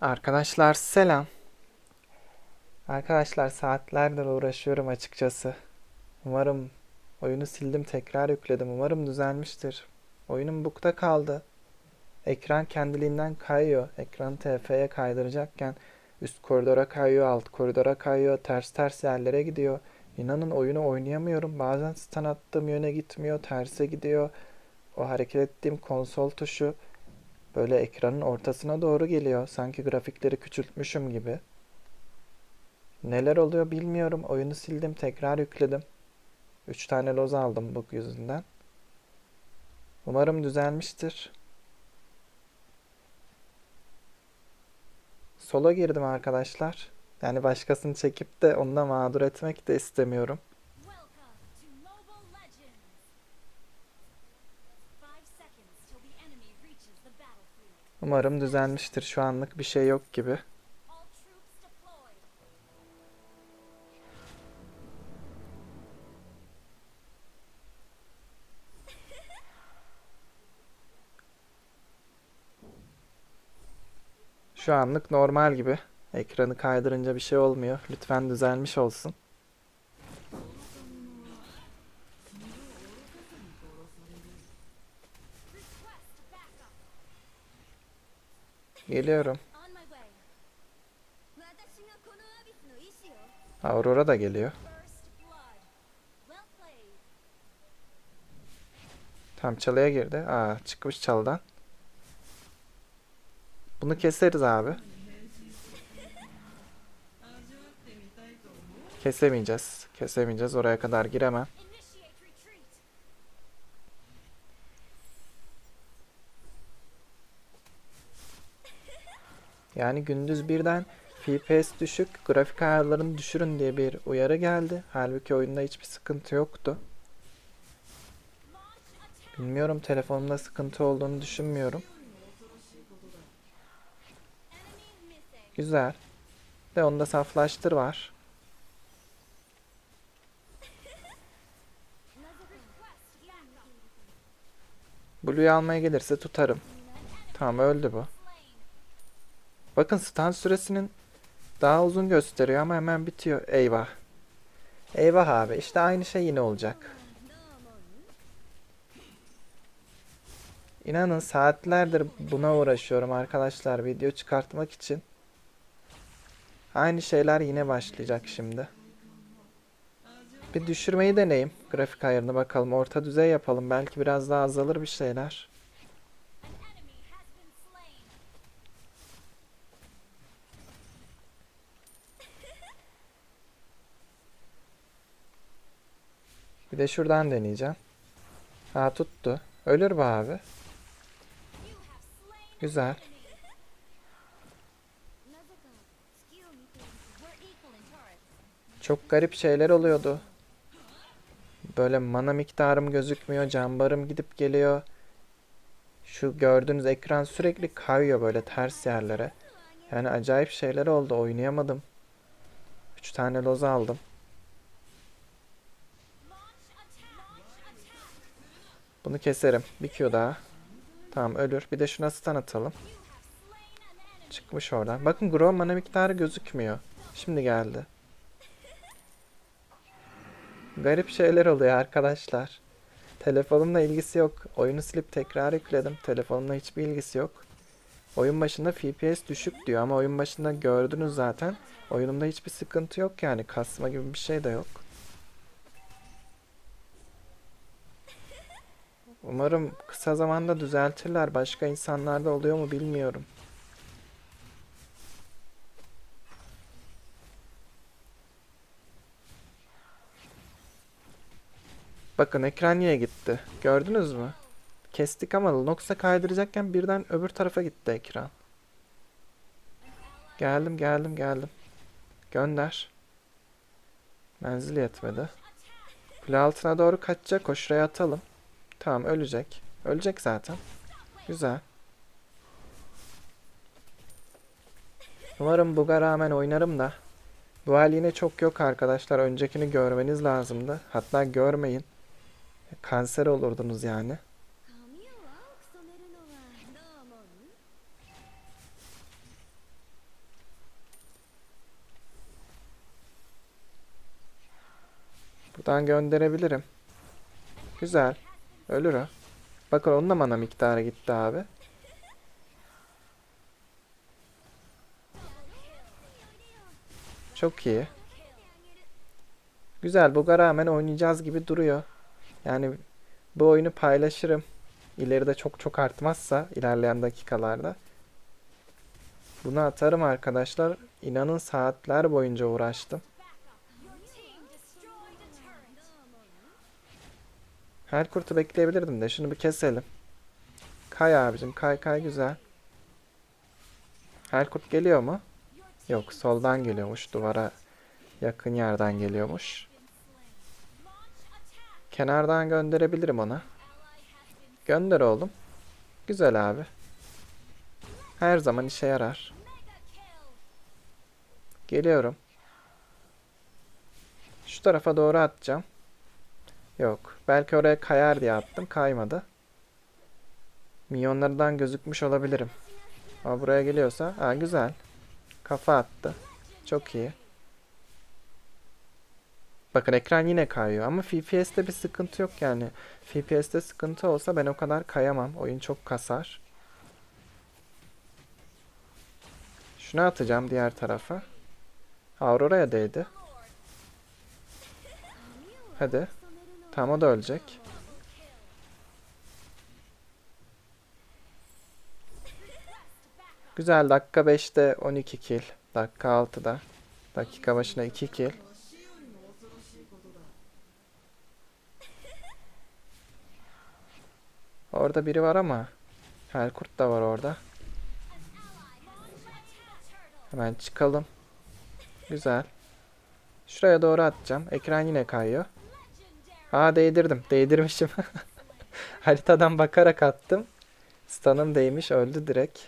Arkadaşlar selam. Arkadaşlar saatlerdir uğraşıyorum açıkçası. Umarım oyunu sildim tekrar yükledim. Umarım düzelmiştir. Oyunum bug'da kaldı. Ekran kendiliğinden kayıyor. Ekranı TF'ye kaydıracakken üst koridora kayıyor, alt koridora kayıyor, ters ters yerlere gidiyor. İnanın oyunu oynayamıyorum. Bazen stun attığım yöne gitmiyor, terse gidiyor. O hareket ettiğim konsol tuşu Böyle ekranın ortasına doğru geliyor. Sanki grafikleri küçültmüşüm gibi. Neler oluyor bilmiyorum. Oyunu sildim, tekrar yükledim. 3 tane loz aldım bu yüzünden. Umarım düzelmiştir. Sola girdim arkadaşlar. Yani başkasını çekip de onunla mağdur etmek de istemiyorum. Umarım düzelmiştir. Şu anlık bir şey yok gibi. Şu anlık normal gibi. Ekranı kaydırınca bir şey olmuyor. Lütfen düzelmiş olsun. Geliyorum. Aurora da geliyor. Tam çalıya girdi. Aa çıkmış çaldan. Bunu keseriz abi. Kesemeyeceğiz. Kesemeyeceğiz. Oraya kadar giremem. Yani gündüz birden FPS düşük, grafik ayarlarını düşürün diye bir uyarı geldi. Halbuki oyunda hiçbir sıkıntı yoktu. Bilmiyorum telefonumda sıkıntı olduğunu düşünmüyorum. Güzel. De onda saflaştır var. Blue'yu almaya gelirse tutarım. Tamam öldü bu. Bakın stand süresinin daha uzun gösteriyor ama hemen bitiyor. Eyvah. Eyvah abi. İşte aynı şey yine olacak. İnanın saatlerdir buna uğraşıyorum arkadaşlar video çıkartmak için. Aynı şeyler yine başlayacak şimdi. Bir düşürmeyi deneyim grafik ayarını bakalım. Orta düzey yapalım. Belki biraz daha azalır bir şeyler. Bir de şuradan deneyeceğim. Ha tuttu. Ölür bu abi. Güzel. Çok garip şeyler oluyordu. Böyle mana miktarım gözükmüyor. Cambarım gidip geliyor. Şu gördüğünüz ekran sürekli kayıyor böyle ters yerlere. Yani acayip şeyler oldu. Oynayamadım. 3 tane loza aldım. Bunu keserim. Bir Q daha. Tamam ölür. Bir de şuna stun atalım. Çıkmış oradan. Bakın grow mana miktarı gözükmüyor. Şimdi geldi. Garip şeyler oluyor arkadaşlar. Telefonumla ilgisi yok. Oyunu silip tekrar yükledim. Telefonumla hiçbir ilgisi yok. Oyun başında FPS düşük diyor ama oyun başında gördünüz zaten. Oyunumda hiçbir sıkıntı yok yani. Kasma gibi bir şey de yok. Umarım kısa zamanda düzeltirler. Başka insanlarda oluyor mu bilmiyorum. Bakın ekran niye gitti? Gördünüz mü? Kestik ama Nox'a kaydıracakken birden öbür tarafa gitti ekran. Geldim geldim geldim. Gönder. Menzil yetmedi. Kule altına doğru kaçacak. O şuraya atalım. Tamam ölecek. Ölecek zaten. Güzel. Umarım buga rağmen oynarım da. Bu haline çok yok arkadaşlar. Öncekini görmeniz lazımdı. Hatta görmeyin. Kanser olurdunuz yani. Buradan gönderebilirim. Güzel. Ölür o. Bakın onun da mana miktarı gitti abi. Çok iyi. Güzel. Bug'a rağmen oynayacağız gibi duruyor. Yani bu oyunu paylaşırım. İleride çok çok artmazsa ilerleyen dakikalarda. Bunu atarım arkadaşlar. İnanın saatler boyunca uğraştım. Her kurtu bekleyebilirdim de şunu bir keselim. Kay abicim kay kay güzel. Her kurt geliyor mu? Yok soldan geliyormuş duvara yakın yerden geliyormuş. Kenardan gönderebilirim ona. Gönder oğlum. Güzel abi. Her zaman işe yarar. Geliyorum. Şu tarafa doğru atacağım. Yok. Belki oraya kayar diye attım. Kaymadı. Milyonlardan gözükmüş olabilirim. Ama buraya geliyorsa... Ha güzel. Kafa attı. Çok iyi. Bakın ekran yine kayıyor ama FPS'te bir sıkıntı yok yani. FPS'te sıkıntı olsa ben o kadar kayamam. Oyun çok kasar. Şunu atacağım diğer tarafa. Aurora'ya değdi. Hadi. Tamam o da ölecek. Güzel dakika 5'te 12 kill. Dakika 6'da. Dakika başına 2 kill. Orada biri var ama Helkurt da var orada. Hemen çıkalım. Güzel. Şuraya doğru atacağım. Ekran yine kayıyor. Ha değdirdim. Değdirmişim. Haritadan bakarak attım. Stanım değmiş öldü direkt.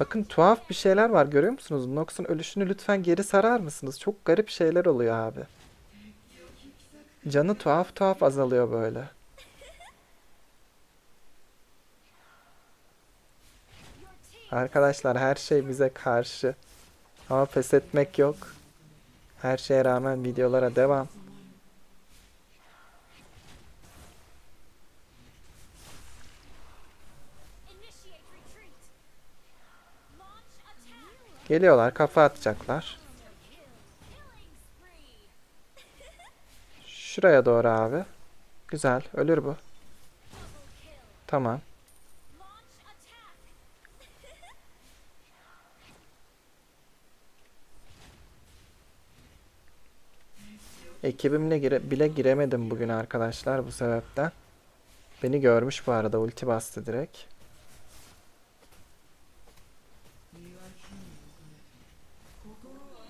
Bakın tuhaf bir şeyler var görüyor musunuz? Nox'un ölüşünü lütfen geri sarar mısınız? Çok garip şeyler oluyor abi. Canı tuhaf tuhaf azalıyor böyle. Arkadaşlar her şey bize karşı. Ama pes etmek yok. Her şeye rağmen videolara devam. Geliyorlar kafa atacaklar. Şuraya doğru abi. Güzel ölür bu. Tamam. Ekibimle gire- bile giremedim bugün arkadaşlar bu sebepten. Beni görmüş bu arada ulti bastı direkt.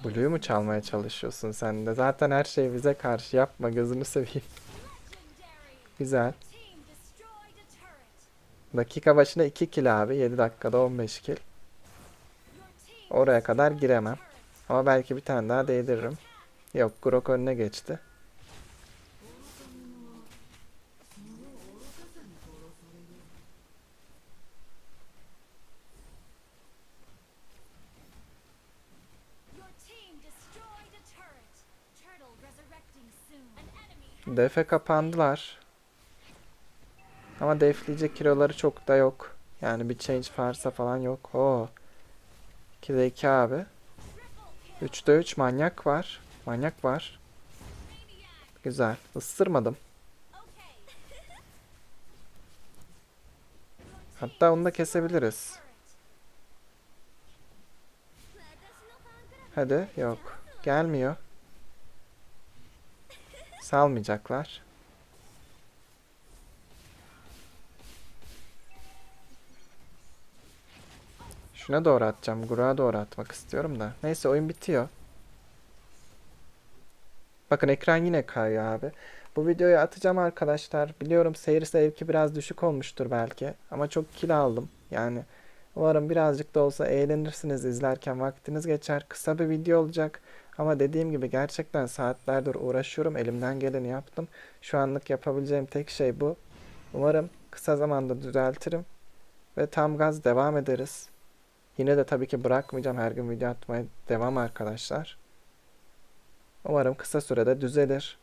Blue'yu mu çalmaya çalışıyorsun sen de? Zaten her şey bize karşı yapma gözünü seveyim. Güzel. Dakika başına 2 kill abi. 7 dakikada 15 kill. Oraya kadar giremem. Ama belki bir tane daha değdiririm. Yok Grok önüne geçti. Defe kapandılar. Ama defleyecek kiloları çok da yok. Yani bir change farsa falan yok. Oo. 2'de 2 abi. 3'te 3 manyak var. Manyak var. Güzel. Isırmadım. Hatta onu da kesebiliriz. Hadi. Yok. Gelmiyor. Salmayacaklar. Şuna doğru atacağım. Guruğa doğru atmak istiyorum da. Neyse oyun bitiyor. Bakın ekran yine kayıyor abi. Bu videoyu atacağım arkadaşlar. Biliyorum seyir zevki biraz düşük olmuştur belki. Ama çok kill aldım. Yani umarım birazcık da olsa eğlenirsiniz izlerken vaktiniz geçer. Kısa bir video olacak. Ama dediğim gibi gerçekten saatlerdir uğraşıyorum. Elimden geleni yaptım. Şu anlık yapabileceğim tek şey bu. Umarım kısa zamanda düzeltirim. Ve tam gaz devam ederiz. Yine de tabii ki bırakmayacağım. Her gün video atmaya devam arkadaşlar. Umarım kısa sürede düzelir.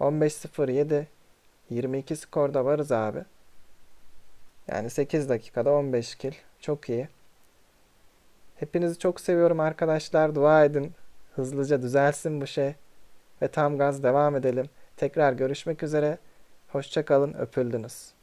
15.07 22 skorda varız abi. Yani 8 dakikada 15 kill. Çok iyi. Hepinizi çok seviyorum arkadaşlar. Dua edin. Hızlıca düzelsin bu şey. Ve tam gaz devam edelim. Tekrar görüşmek üzere. Hoşça kalın. Öpüldünüz.